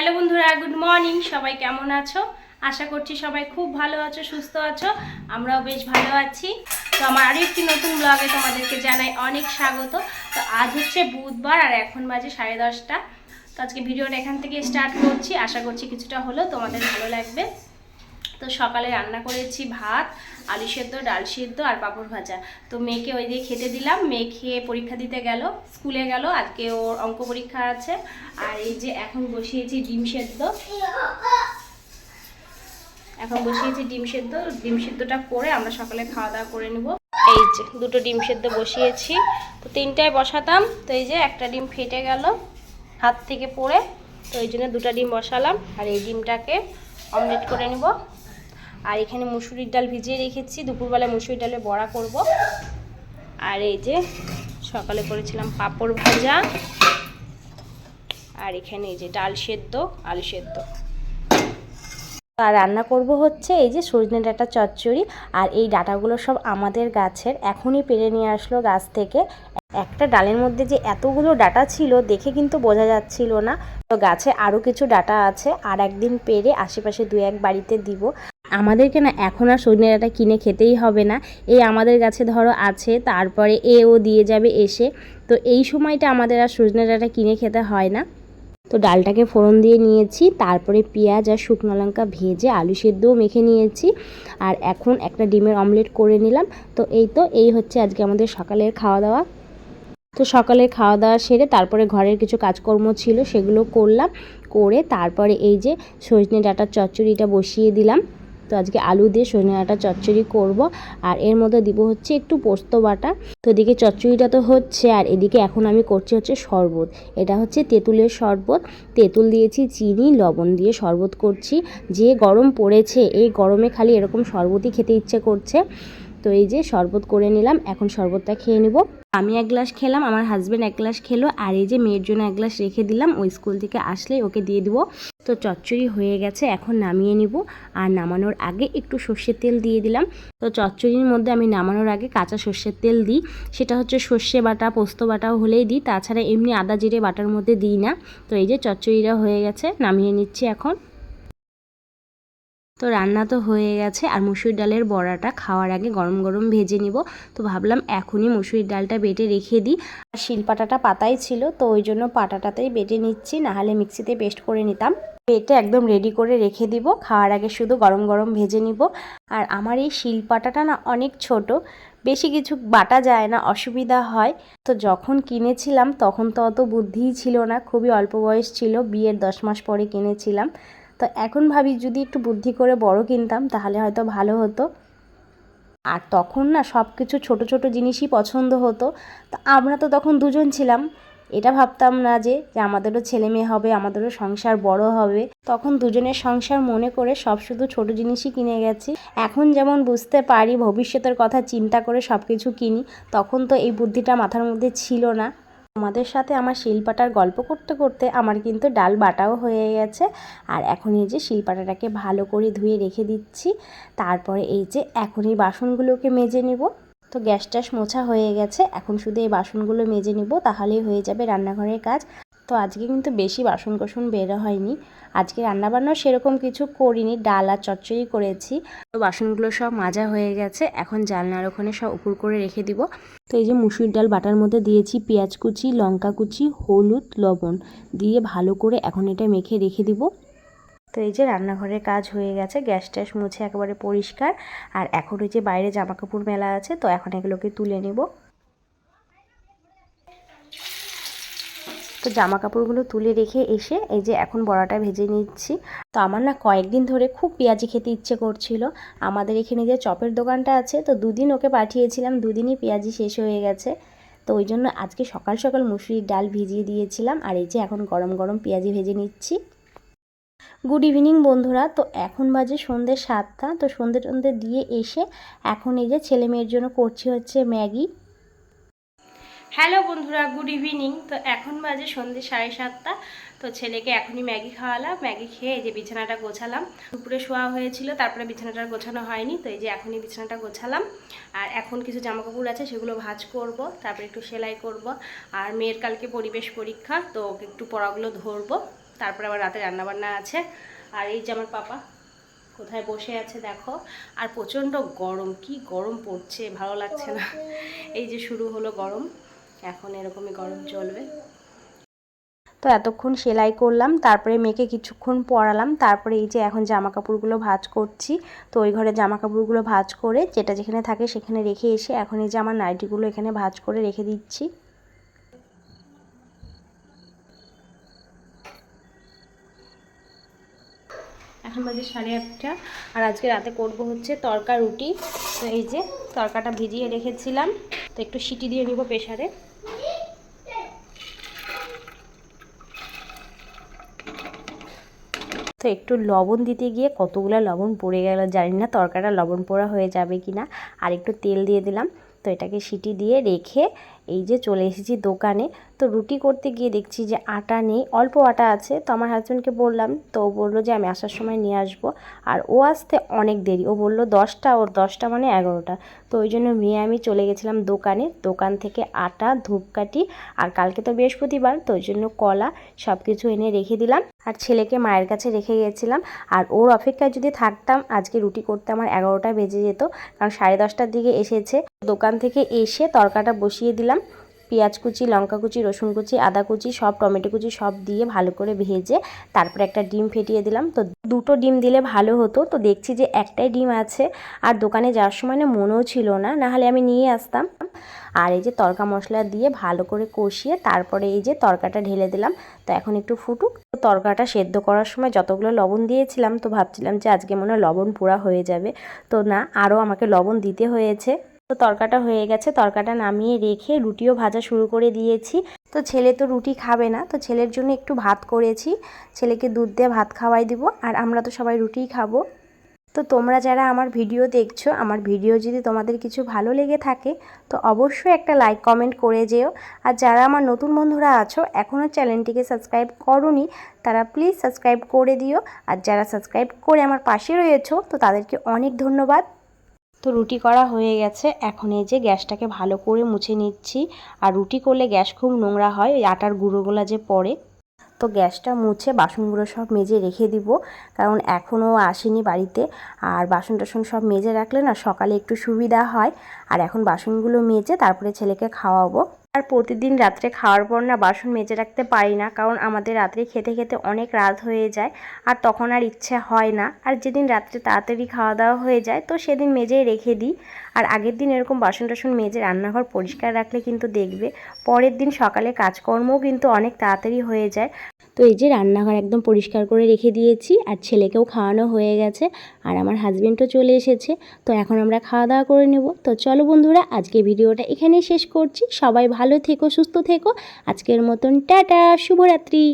Hello বন্ধুরা, good morning, সবাই কেমন আছো? আশা করছি সবাই খুব ভালো আছো, সুস্থ আছো, আমরাও বেশ ভালো আছি। তো আমার আরও একটি নতুন ব্লগে তোমাদেরকে জানাই অনেক স্বাগত। তো আজ হচ্ছে বুধবার আর এখন বাজে সাড়ে দশটা। তো আজকে ভিডিওটা এখান থেকে স্টার্ট করছি, আশা করছি কিছুটা হলো তোমাদের ভালো লাগবে। তো সকালে রান্না করেছি ভাত, আলু সেদ্ধ, ডাল সেদ্ধ আর পাঁপড় ভাজা। তো মেয়েকে ওই দিয়ে খেতে দিলাম, মেয়ে খেয়ে পরীক্ষা দিতে গেল, স্কুলে গেল, আজকে ওর অঙ্ক পরীক্ষা আছে। আর এই যে এখন বসিয়েছি ডিম সেদ্ধ। এখন বসিয়েছি ডিম সেদ্ধ, ডিম সেদ্ধটা করে আমরা সকালে খাওয়া দাওয়া করে নেব। এই যে দুটো ডিম সেদ্ধ বসিয়েছি, তো তিনটায় বসাতাম, তো এই যে একটা ডিম ফেটে গেল হাত থেকে পড়ে, তো এই জন্য দুটো ডিম বসালাম। আর এই ডিমটাকে অমলেট করে নেব। আর এখানে মুসুরির ডাল ভিজিয়ে রেখেছি। দুপুরবেলায় মুসুরির ডালে বড়া করব। আর এই যে সকালে করেছিলাম পাঁপড় ভাজা। আর এখানে এই যে ডাল সেদ্ধ, আলু সেদ্ধ। আর রান্না করব হচ্ছে এই যে সজনে ডাঁটা চচ্চড়ি। আর এই ডাঁটাগুলো সব আমাদের গাছের। এখনই পেরে নিয়ে আসলো গাছ থেকে। একটা ডালের মধ্যে যে এতগুলো ডাটা ছিল, দেখে কিন্তু বোঝা যাচ্ছিল না। তো গাছে আরও কিছু ডাটা আছে। আর একদিন পেরে আশেপাশে দু এক বাড়িতে দিব। আমাদেরকে না এখন আর সজনে ডাঁটা কিনে খেতেই হবে না। এই আমাদের গাছে ধরো আছে, তারপরে এ ও দিয়ে যাবে এসে। তো এই সময়টা আমাদের আর সজনে ডাঁটা কিনে খেতে হয় না। তো ডালটাকে ফোড়ন দিয়ে নিয়েছি, তারপরে পেঁয়াজ আর শুকনো লঙ্কা ভেজে আলু সেদ্ধও মেখে নিয়েছি। আর এখন একটা ডিমের অমলেট করে নিলাম। তো এই তো, এই হচ্ছে আজকে আমাদের সকালের খাওয়া দাওয়া তো সকালে খাওয়া দাওয়া সেরে তারপরে ঘরের কিছু কাজকর্ম ছিল সেগুলো করলাম। করে তারপরে এই যে সজনে ডাঁটার চচ্চড়িটা বসিয়ে দিলাম। তো আজকে আলু দিয়ে সজনে ডাঁটা চচ্চড়ি করব, আর এর মধ্যে দিব হচ্ছে একটু পোস্ত বাটা। তো এদিকে চচ্চড়িটা তো হচ্ছে, আর এদিকে এখন আমি করছি হচ্ছে শরবত। এটা হচ্ছে তেঁতুলের শরবত। তেঁতুল দিয়েছি, চিনি, লবণ দিয়ে শরবত করছি। যে গরম পড়েছে, এই গরমে খালি এরকম শরবতই খেতে ইচ্ছে করছে। তো এই যে শরবত করে নিলাম, এখন শরবতটা খেয়ে নেব। আমি এক গ্লাস খেলাম, আমার হাজব্যান্ড এক গ্লাস খেলো, আর এই যে মেয়ের জন্য এক গ্লাস রেখে দিলাম, ওই স্কুল থেকে আসলেই ওকে দিয়ে দিব। তো চচ্চড়ি হয়ে গেছে, এখন নামিয়ে নিব। আর নামানোর আগে একটু সর্ষের তেল দিয়ে দিলাম। তো চচ্চড়ির মধ্যে আমি নামানোর আগে কাঁচা সর্ষের তেল দিই। সেটা হচ্ছে সর্ষে বাটা, পোস্ত বাটাও হলেই দিই, তাছাড়া এমনি আদা জিরে বাটার মধ্যে দিই না। তো এই যে চচ্চড়িটা হয়ে গেছে, নামিয়ে নিচ্ছি এখন। তো রান্না তো হয়ে গেছে, আর মুসুর ডালের বড়াটা খাওয়ার আগে গরম গরম ভেজে নিব। তো ভাবলাম এখনই মুসুর ডালটা বেটে রেখে দিই। আর শিলপাটাটা পাতাই ছিল, তো ওই জন্য পাটাটাতেই বেটে নিচ্ছি, নাহলে মিক্সিতে পেস্ট করে নিতাম। বেটে একদম রেডি করে রেখে দিব, খাওয়ার আগে শুধু গরম গরম ভেজে নিব। আর আমার এই শিলপাটাটা না অনেক ছোট, বেশি কিছু বাটা যায় না, অসুবিধা হয়। তো যখন কিনেছিলাম, তখন তো অত বুদ্ধিই ছিল না, খুবই অল্প বয়স ছিল, বিয়ের দশ মাস পরে কিনেছিলাম। এখন ভাবি যদি একটু বুদ্ধি করে বড় কিনতাম, তাহলে হয়তো ভালো হতো। আর তখন না সব কিছু ছোটো ছোটো জিনিসই পছন্দ হতো। তো আমরা তো তখন দুজন ছিলাম। এটা ভাবতাম না যে যে আমাদেরও ছেলে মেয়ে হবে, আমাদেরও সংসার বড় হবে। তখন দুজনের সংসার মনে করে সব শুধু ছোট জিনিসই কিনে গেছি। এখন যেমন বুঝতে পারি, ভবিষ্যতের কথা চিন্তা করে সব কিছু কিনি, তখন তো এই বুদ্ধিটা মাথার মধ্যে ছিল না। আমাদের সাথে আমার শিলপাটার গল্প করতে করতে আমার কিন্তু ডাল বাটাও হয়ে গেছে। আর এখন এই যে শিলপাটাটাকে ভালো করে ধুয়ে রেখে দিচ্ছি। তারপরে এই যে এখন এই বাসনগুলোকে মেজে নিব। তো গ্যাস ট্যাস মোছা হয়ে গেছে। এখন শুধু এই বাসনগুলো মেজে নিব, তাহলেই হয়ে যাবে রান্নাঘরের কাজ। তো আজকে কিন্তু বেশি বাসন কোসন বেরো হয়নি। আজকে রান্নাবান্নাও সেরকম কিছু করিনি, ডাল আর চচ্চড়ি করেছি। তো বাসনগুলো সব মাজা হয়ে গেছে, এখন জানলার ওখানে সব উপর করে রেখে দিব। তো এই যে মুসুর ডাল বাটার মধ্যে দিয়েছি পেঁয়াজ কুচি, লঙ্কা কুচি, হলুদ, লবণ দিয়ে ভালো করে এখন এটা মেখে রেখে দিব। তো এই যে রান্নাঘরের কাজ হয়ে গেছে, গ্যাস ট্যাস মুছে একেবারে পরিষ্কার। আর এখন ওই যে বাইরে জামা কাপড় মেলা আছে, তো এখন এগুলোকে তুলে নেব। তো জামা কাপড়গুলো তুলে রেখে এসে এই যে এখন বড়াটা ভেজে নিচ্ছি। তো আমার না কয়েকদিন ধরে খুব পেঁয়াজি খেতে ইচ্ছে করছিল। আমাদের এখানে যে চপের দোকানটা আছে, তো দুদিন ওকে পাঠিয়েছিলাম, দুদিনই পেঁয়াজি শেষ হয়ে গেছে। তো ওই জন্য আজকে সকাল সকাল মুসুরির ডাল ভিজিয়ে দিয়েছিলাম, আর এই যে এখন গরম গরম পেঁয়াজি ভেজে নিচ্ছি। গুড ইভিনিং বন্ধুরা। তো এখন বাজে সন্ধ্যে সাতটা, তো সন্ধ্যে টন্ধে দিয়ে এসে এখন এই যে ছেলে মেয়ের জন্য করছি হচ্ছে ম্যাগি। হ্যালো বন্ধুরা, গুড ইভিনিং। তো এখন বাজে সন্ধ্যে সাড়ে সাতটা। তো ছেলেকে এখনই ম্যাগি খাওয়ালাম। ম্যাগি খেয়ে এই যে বিছানাটা গোছালাম। দুপুরে শোয়া হয়েছিল, তারপরে বিছানাটা গোছানো হয়নি। তো এই যে এখনই বিছানাটা গোছালাম। আর এখন কিছু জামা কাপড় আছে, সেগুলো ভাজ করব। তারপরে একটু সেলাই করব। আর মেয়ের কালকে পরিবেশ পরীক্ষা, তো একটু পড়াগুলো ধরবো। তারপরে আবার রাতে রান্নাবান্না আছে। আর এই যে আমার পাপা কোথায় বসে আছে, দেখো। আর প্রচণ্ড গরম, কি গরম পড়ছে, ভালো লাগছে না। এই যে শুরু হলো গরম। এখন এরকমই গরম চলবে। তো এতক্ষণ সেলাই করলাম তারপরে মেয়েকে কিছুক্ষণ পরালাম তারপরে এই যে এখন জামা কাপড়গুলো ভাঁজ করছি তো ওই ঘরে জামা কাপড়গুলো ভাঁজ করে যেটা যেখানে থাকে সেখানে রেখে এসে এখন এই যে আমার নাইটিগুলো এখানে ভাঁজ করে রেখে দিচ্ছি। এখন বাজে সাড়ে আটটা আর আজকে রাতে করব হচ্ছে তরকা রুটি তো এই যে তরকাটা ভিজিয়ে রেখেছিলাম। তো একটু সিটি দিয়ে নিব প্রেশারে তো একটু লবণ দিতে গিয়ে কতগুলো লবণ পড়ে গেল জানি না তরকাটা লবণ পোড়া হয়ে যাবে কি না আর একটু তেল দিয়ে দিলাম। তো এটাকে সিটি দিয়ে রেখে এই যে চলে এসেছি দোকানে। তো রুটি করতে গিয়ে দেখছি যে আটা নেই, অল্প আটা আছে। তো আমার হাজব্যান্ডকে বললাম, তো ও বলল যে আমি আসার সময় নিয়ে আসব। আর ও আসতে অনেক দেরি। ও বলল দশটা, ওর দশটা মানে এগারোটা। তো ওই জন্য মেয়ে আমি চলে গেছিলাম দোকানে। দোকান থেকে আটা, ধূপকাঠি আর কালকে তো বৃহস্পতিবার, তো ওই জন্য কলা সব কিছু এনে রেখে দিলাম। আর ছেলেকে মায়ের কাছে রেখে গেছিলাম। আর ওর অপেক্ষায় যদি থাকতাম, আজকে রুটি করতে আমার এগারোটা বেজে যেত। কারণ সাড়ে দশটার দিকে এসেছে। দোকান থেকে এসে তরকাটা বসিয়ে দিলাম। পেঁয়াজ কুচি, লঙ্কা কুচি, রসুন কুচি, আদা কুচি, সব টমেটো কুচি সব দিয়ে ভালো করে ভেজে তারপরে একটা ডিম ফেটিয়ে দিলাম। তো দুটো ডিম দিলে ভালো হতো। তো দেখছি যে একটাই ডিম আছে। আর দোকানে যাওয়ার সময় না মনেও ছিল না। নাহলে আমি নিয়ে আসতাম। আর এই যে তরকা মশলা দিয়ে ভালো করে কষিয়ে তারপরে এই যে তরকাটা ঢেলে দিলাম। তো এখন একটু ফুটুক। তো তরকাটা সেদ্ধ করার সময় যতগুলো লবণ দিয়েছিলাম, তো ভাবছিলাম যে আজকে মনে হয় লবণ পোড়া হয়ে যাবে। তো না, আরও আমাকে লবণ দিতে হয়েছে। তো তরকাটা হয়ে গেছে। তরকাটা নামিয়ে রেখে রুটিও ভাজা শুরু করে দিয়েছি। তো ছেলে তো রুটি খাবে না, তো ছেলের জন্য একটু ভাত করেছি। ছেলেকে দুধ দিয়ে ভাত খাওয়াই দিব, আর আমরা তো সবাই রুটিই খাব। তো তোমরা যারা আমার ভিডিও দেখছ, আমার ভিডিও যদি তোমাদের কিছু ভালো লেগে থাকে, তো অবশ্যই একটা লাইক কমেন্ট করে যেও। আর যারা আমার নতুন বন্ধুরা আছো এখনও চ্যানেলটিকে সাবস্ক্রাইব করনি, তারা প্লিজ সাবস্ক্রাইব করে দিও। আর যারা সাবস্ক্রাইব করে আমার পাশে রয়েছো, তো তাদেরকে অনেক ধন্যবাদ। তো রুটি করা হয়ে গেছে। এখন এই যে গ্যাসটাকে ভালো করে মুছে নিচ্ছি। আর রুটি করলে গ্যাস খুব নোংরা হয়, ওই আটার গুঁড়োগুলো যে পড়ে। তো গ্যাসটা মুছে বাসনগুলো সব মেজে রেখে দিব। কারণ এখনও আসেনি বাড়িতে। আর বাসন টাসন সব মেজে রাখলে না সকালে একটু সুবিধা হয়। আর এখন বাসনগুলো মেজে তারপরে ছেলেকে খাওয়াবো। আর প্রতিদিন রাত্রে খাওয়ার পর না বাসন মেজে রাখতে পারি না, কারণ আমাদের রাত্রে খেতে খেতে অনেক রাত হয়ে যায় আর তখন আর ইচ্ছে হয় না। আর যেদিন রাত্রে তাড়াতাড়ি খাওয়া দাওয়া হয়ে যায়, তো সেদিন মেজেই রেখে দিই। আর আগের দিন এরকম বাসন টাসন মেজে রান্নাঘর পরিষ্কার রাখলে কিন্তু দেখবে পরের দিন সকালে কাজকর্মও কিন্তু অনেক তাড়াতাড়ি হয়ে যায়। তো এই যে রান্নাঘর একদম পরিষ্কার করে রেখে দিয়েছি আর ছেলেকেও খাওয়ানো হয়ে গেছে আর আমার হাজবেন্ডও চলে এসেছে। তো এখন আমরা খাওয়া দাওয়া করে নেব। তো চলো বন্ধুরা আজকে ভিডিওটা এখানেই শেষ করছি। সবাই ভালো থেকো, সুস্থ থেকো। আজকের মতন টাটা, শুভরাত্রি।